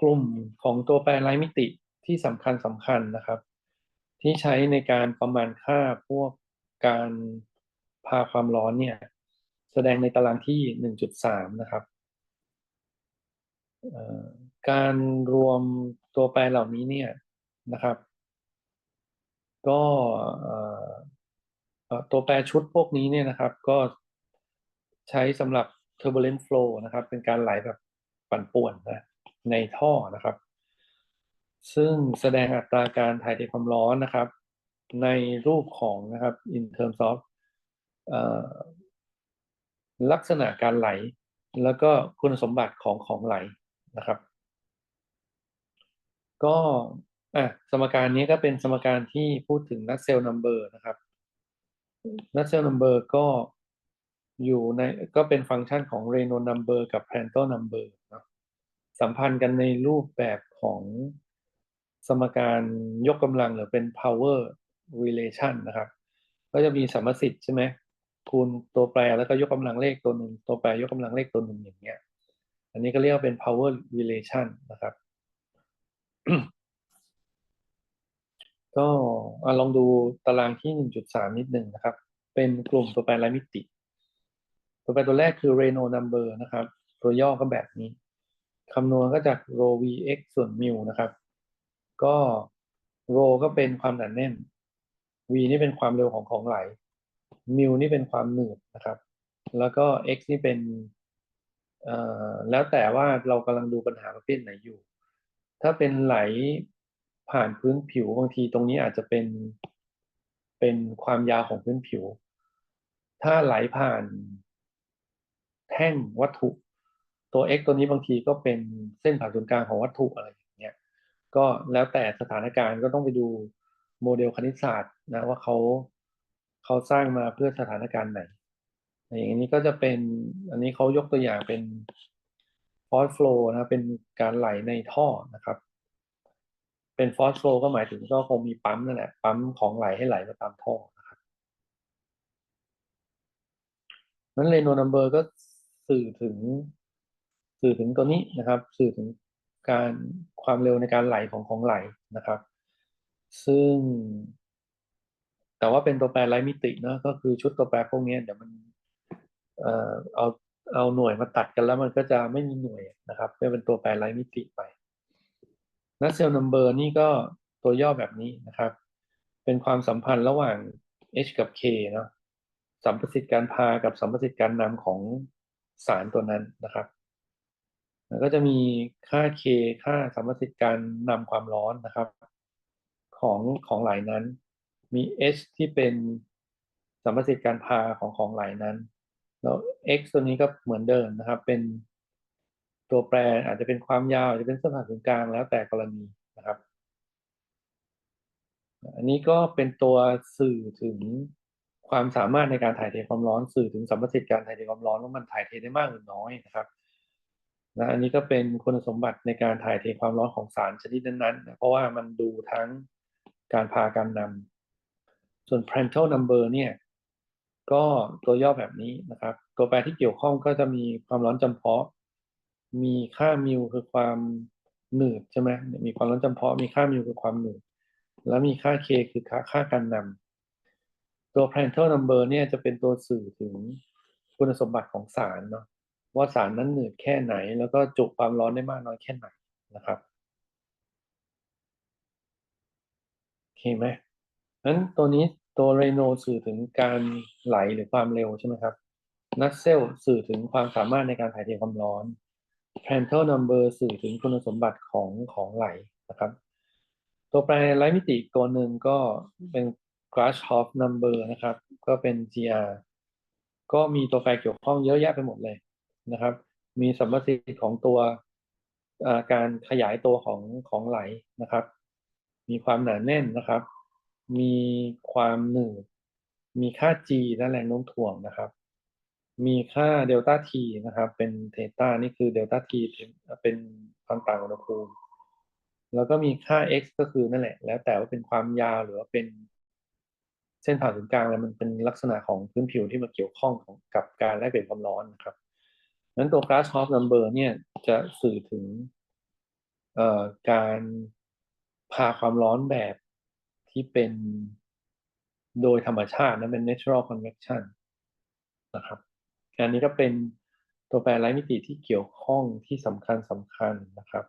กลุ่มของตัวแปรไร้มิติที่สำคัญสำคัญนะครับ ที่ใช้ในการประมาณค่าพวกการพาความร้อนเนี่ย แสดงในตารางที่ 1.3 นะครับการรวมตัวแปรเหล่านี้เนี่ยนะครับ ก็ตัวแปรชุดพวกนี้เนี่ยนะครับ ก็ใช้สำหรับ turbulent flow นะครับ เป็นการไหลแบบปั่นป่วนนะ ในท่อนะครับ ซึ่งแสดงอัตราการถ่ายเทความร้อนนะครับ ในรูปของนะครับ in terms of ลักษณะการไหล แล้วก็คุณสมบัติของของไหลนะครับ ก็อะสมการนี้ก็เป็นสมการที่พูดถึงนัดเซลล์นัมเบอร์นะครับนัดเซลล์นัมเบอร์ก็อยู่ในก็เป็นฟังก์ชันของเรโนนัมเบอร์กับแพนโตนัมเบอร์นะ สัมพันธ์กันในรูปแบบของสมการยกกำลังหรือเป็น power relation นะครับ ก็จะมีสัมสิทธิ์ใช่ไหมคูณตัวแปรแล้วก็ยกกำลังเลขตัวหนึ่งตัวแปรยกกำลังเลขตัวหนึ่งอย่างเงี้ย อันนี้ก็เรียกว่าเป็น power relation นะครับ ก็ลองดูตารางที่ 1.3 นิดหนึ่งนะครับ เป็นกลุ่มตัวแปรไร้มิติ ตัวแปรตัวแรกคือ Reno number นะครับ ตัวย่อก็แบบนี้ คำนวณก็จาก rho vx ส่วน mu นะครับ ก็ rho ก็เป็นความหนาแน่น v นี่เป็นความเร็วของของไหล mu นี่เป็นความหนืดนะครับ แล้วก็ x นี่เป็นแล้วแต่ว่าเรากำลังดูปัญหาประเภทไหนอยู่ ถ้าเป็นไหลผ่านพื้นผิวบางทีตรงนี้อาจจะเป็นเป็นความยาวของพื้นผิว ถ้าไหลผ่านแท่งวัตถุ ตัว x ตัวนี้บางทีก็เป็นเส้นผ่านศูนย์กลางของวัตถุอะไรอย่างเงี้ยก็แล้วแต่สถานการณ์ก็ต้องไปดูโมเดลคณิตศาสตร์นะว่าเขาเขาสร้างมาเพื่อสถานการณ์ไหน อย่างนี้ก็จะเป็นอันนี้เขายกตัวอย่างเป็นฟอสโฟลนะเป็นการไหลในท่อนะครับ เป็นฟอสโฟก็หมายถึงก็คงมีปั๊มนั่นแหละปั๊มของไหลให้ไหลมาตามท่อนะครับนั้นเรโนนัมเบอร์ก็สื่อถึง สื่อถึงตัวนี้นะครับ สื่อถึงการความเร็วในการไหลของของไหลนะครับ ซึ่ง แต่ว่าเป็นตัวแปรไร้มิตินะก็คือชุดตัวแปรพวกนี้เดี๋ยวมันเอ่อเอาเอาหน่วยมาตัดกันแล้วมันก็จะไม่มีหน่วยนะครับเป็นตัวแปรไร้มิติไปนัดเซลล์นัมเบอร์นี่ก็ตัวย่อแบบนี้นะครับ เป็นความสัมพันธ์ระหว่าง H กับ K เนาะสัมประสิทธิ์การพากับสัมประสิทธิ์การนำของสารตัวนั้นนะครับ ก็จะมีค่า K ค่าสัมประสิทธิ์การนำความร้อนนะครับ ของของไหลนั้น มี H ที่เป็นสัมประสิทธิ์การพาของของไหลนั้น แล้ว x ตัวนี้ก็เหมือนเดิมนะครับ เป็นตัวแปรอาจจะเป็นความยาวอาจจะเป็นเส้นผ่านศูนย์กลางแล้วแต่กรณีนะครับ อันนี้ก็เป็นตัวสื่อถึงความสามารถในการถ่ายเทความร้อน สื่อถึงสัมประสิทธิ์การถ่ายเทความร้อนว่ามันถ่ายเทได้มากหรือน้อยนะครับ นะอันนี้ก็เป็นคุณสมบัติในการถ่ายเทความร้อนของสารชนิดนั้นๆนะเพราะว่ามันดูทั้งการพาการนำส่วน Prandtl number เนี่ยก็ตัวย่อแบบนี้นะครับ ตัวแปรที่เกี่ยวข้องก็จะมีความร้อนจำเพาะ มีค่ามิวคือความหนืดใช่ไหมมีความร้อนจำเพาะมีค่ามิวคือความหนืด แล้วมีค่า k คือค่าค่าการนำตัว Prandtl number เนี่ยจะเป็นตัวสื่อถึงคุณสมบัติของสารเนาะ ว่าสารนั้นหนืดแค่ไหน แล้วก็จุความร้อนได้มากน้อยแค่ไหนนะครับโอเคไหมนั้นตัวนี้ตัวเรโนสื่อถึงการไหลหรือความเร็วใช่ไหมครับนัสเซลสื่อถึงความสามารถในการถ่ายเทความร้อน Prandtl number สื่อถึงคุณสมบัติของของไหลนะครับ ตัวแปรไร้มิติตัวหนึ่งก็เป็น Grashof number นะครับ ก็เป็น gr ก็มีตัวแปรเกี่ยวข้องเยอะแยะไปหมดเลย นะครับ มีสัมประสิทธิ์ของตัวการขยายตัวของของไหลนะครับ มีความหนาแน่นนะครับ มีความหนืดมีค่า g และแรงโน้มถ่วงนะครับ มีค่าเดลต้าทีนะครับ เป็นเทต้านี่คือเดลต้าทีเป็นความต่างอุณหภูมิ แล้วก็มีค่า x ก็คือนั่นแหละ แล้วแต่ว่าเป็นความยาวหรือว่าเป็นเส้นผ่าศูนย์กลางอะไรมันเป็นลักษณะของพื้นผิวที่มาเกี่ยวข้องกับการแลกเปลี่ยนความร้อนนะครับ นั้นตัว class of number เนี่ยจะสื่อถึงการพาความร้อนแบบที่เป็นโดยธรรมชาตินะเป็น natural convection นะครับอันนี้ก็เป็นตัวแปรไร้มิติที่เกี่ยวข้องที่สำคัญสำคัญนะครับ